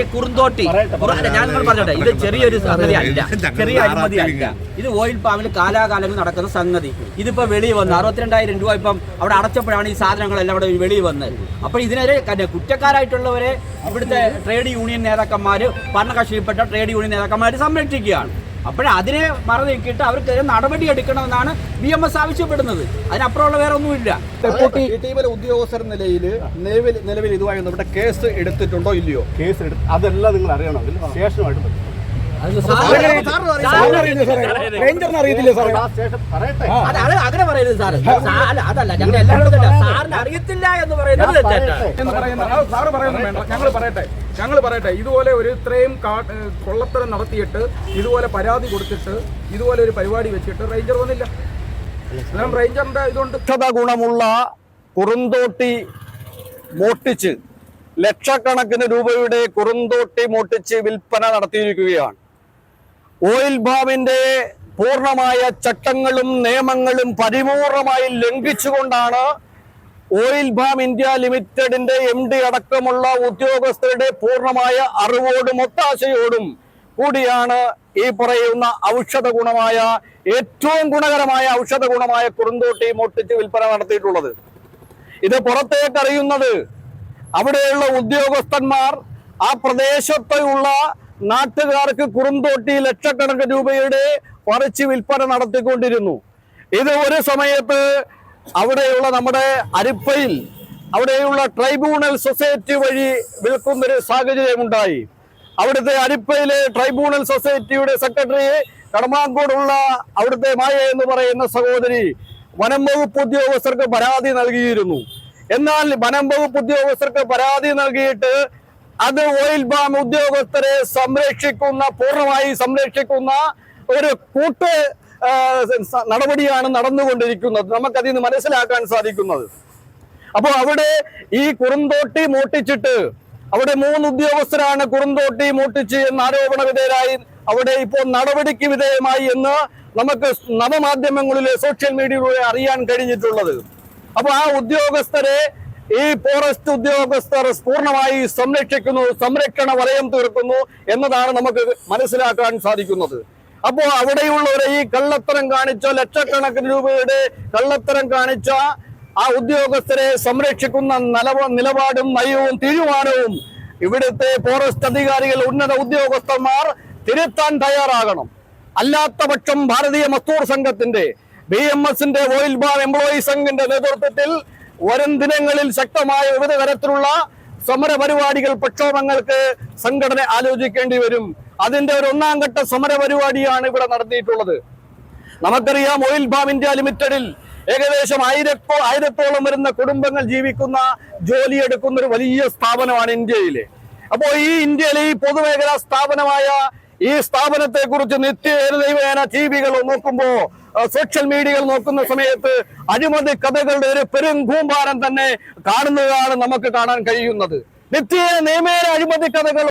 ഈ കുറുന്തോട്ടി. ഞാൻ നിങ്ങൾ പറഞ്ഞോട്ടെ ഇത് ചെറിയൊരു സംഗതി അല്ല ചെറിയ അഴിമതി അല്ല ഇത് ഓയിൽ പാമിൽ കാലാകാലങ്ങൾ നടക്കുന്ന സംഗതി. ഇതിപ്പോ വെളി വന്ന്. അറുപത്തിരണ്ടായിരം രൂപ ഇപ്പം അവിടെ അടച്ചപ്പോഴാണ് ഈ സാധനങ്ങളെല്ലാം അവിടെ വെളി വന്നത്. അപ്പോൾ ഇതിനെതിരെ കുറ്റക്കാരായിട്ടുള്ളവരെ ഇവിടുത്തെ ട്രേഡ് യൂണിയൻ നേതാക്കന്മാര് ഭരണകക്ഷിയിൽപ്പെട്ട ട്രേഡ് യൂണിയൻ നേതാക്കന്മാർ സംരക്ഷിക്കുകയാണ്. അപ്പോൾ അതിനെ മറന്നീക്കിയിട്ട് അവർക്കെതിരെ നടപടി എടുക്കണമെന്നാണ് ബി എം എസ് ആവശ്യപ്പെടുന്നത്. അതിനപ്പുറമുള്ള വേറെ ഒന്നുമില്ല. ടീമിലെ ഉദ്യോഗസ്ഥർ നിലയിൽ നിലവിൽ നിലവിൽ ഇതുമായി ബന്ധപ്പെട്ട കേസ് എടുത്തിട്ടുണ്ടോ ഇല്ലയോ? കേസ് എടുത്ത് അതെല്ലാം നിങ്ങൾ അറിയണമെങ്കിൽ ശേഷമായിട്ട്. റേഞ്ചറിന് അറിയത്തില്ലേ സാറേ? ആ സ്റ്റേഷൻ പറയട്ടെ. അത് അത് അങ്ങനെ പറയുന്നത് സാറ്. അല്ല അതല്ല ഞങ്ങൾ എല്ലാവരും സാറിന് അറിയത്തില്ല എന്ന് പറയുന്നത് എന്ന് പറയുന്ന ആ, സാറ് പറയുന്നത് വേണ്ട. ഞങ്ങൾ പറയട്ടെ. ഞങ്ങൾ പറയട്ടെ. ഇതുപോലെ ഒരു ഇത്രയും കൊള്ളത്തരം നടത്തിയിട്ട് ഇതുപോലെ പരാതി കൊടുത്തിട്ട് ഇതുപോലെ ഒരു പരിപാടി വെച്ചിട്ട് റേഞ്ചർ വന്നില്ല. റേഞ്ചറിന്റെ ഇതുകൊണ്ട് ഗുണമുള്ള കുറുന്തോട്ടി മോട്ടിച്ച് ലക്ഷക്കണക്കിന് രൂപയുടെ കുറുന്തോട്ടി മോട്ടിച്ച് വിൽപ്പന നടത്തിയിരിക്കുകയാണ്. ഓയിൽ ബാമിന്റെ പൂർണമായ ചട്ടങ്ങളും നിയമങ്ങളും പരിപൂർണമായി ലംഘിച്ചുകൊണ്ടാണ് ഓയിൽ ബാം ഇന്ത്യ ലിമിറ്റഡിന്റെ എം ഡി അടക്കമുള്ള ഉദ്യോഗസ്ഥരുടെ പൂർണമായ അറിവോടും ഒത്താശയോടും കൂടിയാണ് ഈ പറയുന്ന ഔഷധ ഗുണമായ ഏറ്റവും ഗുണകരമായ ഔഷധ ഗുണമായ കുറുന്തോട്ടി മൊട്ടിച്ച് വിൽപ്പന നടത്തിയിട്ടുള്ളത്. ഇത് പുറത്തേക്കറിയുന്നത് അവിടെയുള്ള ഉദ്യോഗസ്ഥന്മാർ ആ പ്രദേശത്തുള്ള നാട്ടുകാർക്ക് കുറുന്തോട്ടി ലക്ഷക്കണക്കിന് രൂപയുടെ പറിച്ച് വിൽപ്പന നടത്തിക്കൊണ്ടിരുന്നു. ഇത് ഒരു സമയത്ത് അവിടെയുള്ള നമ്മുടെ അരിപ്പയിൽ അവിടെയുള്ള ട്രൈബ്യൂണൽ സൊസൈറ്റി വഴി വിൽക്കുന്നൊരു സാഹചര്യമുണ്ടായി. അവിടുത്തെ അരിപ്പയിലെ ട്രൈബ്യൂണൽ സൊസൈറ്റിയുടെ സെക്രട്ടറി കടമാങ്കോടുള്ള അവിടുത്തെ മായ എന്ന് പറയുന്ന സഹോദരി വനം വകുപ്പ് ഉദ്യോഗസ്ഥർക്ക് പരാതി നൽകിയിരുന്നു. എന്നാൽ വനം വകുപ്പ് ഉദ്യോഗസ്ഥർക്ക് പരാതി നൽകിയിട്ട് അത് ഓയിൽ ബാം ഉദ്യോഗസ്ഥരെ സംരക്ഷിക്കുന്ന പൂർണമായി സംരക്ഷിക്കുന്ന ഒരു കൂട്ട് നടപടിയാണ് നടന്നുകൊണ്ടിരിക്കുന്നത്. നമുക്കതിൽ നിന്ന് മനസ്സിലാക്കാൻ സാധിക്കുന്നത്. അപ്പോൾ അവിടെ ഈ കുറുന്തോട്ടി മൂട്ടിച്ചിട്ട് അവിടെ മൂന്ന് ഉദ്യോഗസ്ഥരാണ് കുറുന്തോട്ടി മൂട്ടിച്ച് എന്ന് ആരോപണ വിധേയരായി അവിടെ ഇപ്പോൾ നടപടിക്ക് വിധേയമായി എന്ന് നമുക്ക് നവമാധ്യമങ്ങളിലെ സോഷ്യൽ മീഡിയയിലൂടെ അറിയാൻ കഴിഞ്ഞിട്ടുള്ളത്. അപ്പോൾ ആ ഉദ്യോഗസ്ഥരെ ഈ ഫോറസ്റ്റ് ഉദ്യോഗസ്ഥർ പൂർണമായി സംരക്ഷിക്കുന്നു സംരക്ഷണ വലയം തീർക്കുന്നു എന്നതാണ് നമുക്ക് മനസ്സിലാക്കാൻ സാധിക്കുന്നത്. അപ്പോൾ അവിടെയുള്ളവരെ ഈ കള്ളത്തരം കാണിച്ച ലക്ഷക്കണക്കിന് രൂപയുടെ കള്ളത്തരം കാണിച്ച ആ ഉദ്യോഗസ്ഥരെ സംരക്ഷിക്കുന്ന നിലവ നിലപാടും നയവും തീരുമാനവും ഇവിടുത്തെ ഫോറസ്റ്റ് അധികാരികൾ ഉന്നത ഉദ്യോഗസ്ഥന്മാർ തിരുത്താൻ തയ്യാറാകണം. അല്ലാത്ത പക്ഷം ഭാരതീയ മസ്തൂർ സംഘത്തിന്റെ ബി എം എസിന്റെ ഓയിൽ ബാർ എംപ്ലോയി സംഘിന്റെ നേതൃത്വത്തിൽ വരും ദിനങ്ങളിൽ ശക്തമായ വിവിധ തരത്തിലുള്ള സമര പരിപാടികൾ പ്രക്ഷോഭങ്ങൾക്ക് സംഘടന ആലോചിക്കേണ്ടി വരും. അതിന്റെ ഒരു ഒന്നാം ഘട്ട സമര പരിപാടിയാണ് ഇവിടെ നടത്തിയിട്ടുള്ളത്. നമുക്കറിയാം ഓയിൽ ബാം ഇന്ത്യ ലിമിറ്റഡിൽ ഏകദേശം ആയിരത്തോ ആയിരത്തോളം വരുന്ന കുടുംബങ്ങൾ ജീവിക്കുന്ന ജോലിയെടുക്കുന്ന ഒരു വലിയ സ്ഥാപനമാണ് ഇന്ത്യയിലെ. അപ്പോൾ ഈ ഇന്ത്യയിലെ ഈ പൊതുമേഖലാ സ്ഥാപനമായ ഈ സ്ഥാപനത്തെ കുറിച്ച് നിത്യ ദൈവേന ടി വികൾ നോക്കുമ്പോ ആ, സോഷ്യൽ മീഡിയകൾ നോക്കുന്ന സമയത്ത് അഴിമതി കഥകളുടെ ഒരു പെരും കൂമ്പാരം തന്നെ കാണുന്നതാണ് നമുക്ക് കാണാൻ കഴിയുന്നത്. നിത്യ നിയമേന അഴിമതി കഥകൾ